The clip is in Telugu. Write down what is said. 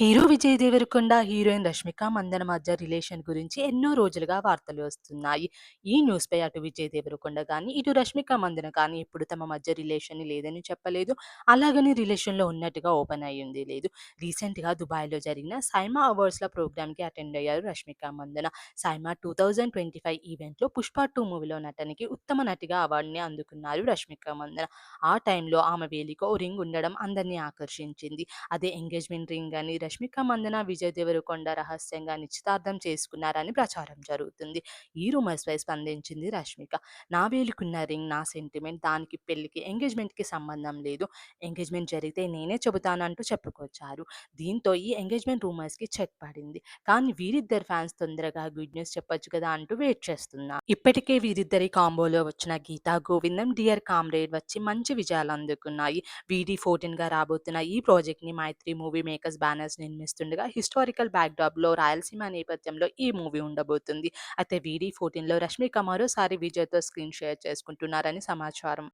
హీరో విజయ్ దేవరకొండ, హీరోయిన్ రష్మిక మందన మధ్య రిలేషన్ గురించి ఎన్నో రోజులుగా వార్తలు వస్తున్నాయి. ఈ న్యూస్‌పై అటు విజయ్ దేవరకొండ కానీ ఇటు రష్మిక మందన కానీ ఎప్పుడు తమ మధ్య రిలేషన్ లేదని చెప్పలేదు. అలాగని రిలేషన్‌లో ఉన్నట్టుగా ఓపెన్ అయ్యింది లేదు. రీసెంట్‌గా దుబాయ్‌లో జరిగిన సైమా అవార్డ్స్‌ల ప్రోగ్రామ్‌కి అటెండ్ అయ్యారు రష్మిక మందన. సైమా 2025 ఈవెంట్‌లో 'పుష్ప టూ మూవీలో నటనకి ఉత్తమ నటిగా అవార్డుని అందుకున్నారు రష్మిక మందన. ఆ టైంలో ఆమె వేలికి ఓ రింగ్ ఉండడం అందరినీ ఆకర్షించింది. అదే ఎంగేజ్‌మెంట్ రింగ్ అని రష్మిక మందన, విజయ్ దేవరకొండ రహస్యంగా నిశ్చితార్థం చేసుకున్నారని ప్రచారం జరుగుతుంది. ఈ రూమర్స్ పై స్పందించింది రష్మిక. నా వేలుకున్న రింగ్ నా సెంటిమెంట్. దానికి పెళ్ళికి, ఎంగేజ్‌మెంట్‌కి సంబంధం లేదు. ఎంగేజ్‌మెంట్ జరిగితే నేనే చెబుతానంటూ చెప్పుకొచ్చారు. దీంతో ఈ ఎంగేజ్‌మెంట్ రూమర్స్‌కి చెక్ పడింది. కానీ వీరిద్దరి ఫ్యాన్స్ తొందరగా గుడ్ న్యూస్ చెప్పొచ్చు కదా అంటూ వెయిట్ చేస్తున్నా ఇప్పటికే వీరిద్దరి కాంబోలో వచ్చిన 'గీతా గోవిందం', 'డియర్ కామ్రేడ్' వచ్చి మంచి విజయాలు అందుకున్నాయి. వీడి ఫోర్టీన్గా రాబోతున్న ఈ ప్రాజెక్ట్‌ని మైత్రి మూవీ మేకర్స్ బ్యానర్స్ నిర్మిస్తుండగా హిస్టారికల్ బ్యాక్‌డ్రాప్‌లో రాయలసీమ నేపథ్యంలో ఈ మూవీ ఉండబోతుంది. అయితే వీడి ఫోర్టీన్లో రష్మిక మరోసారి విజయ్‌తో స్క్రీన్ షేర్ చేసుకుంటున్నారని సమాచారం.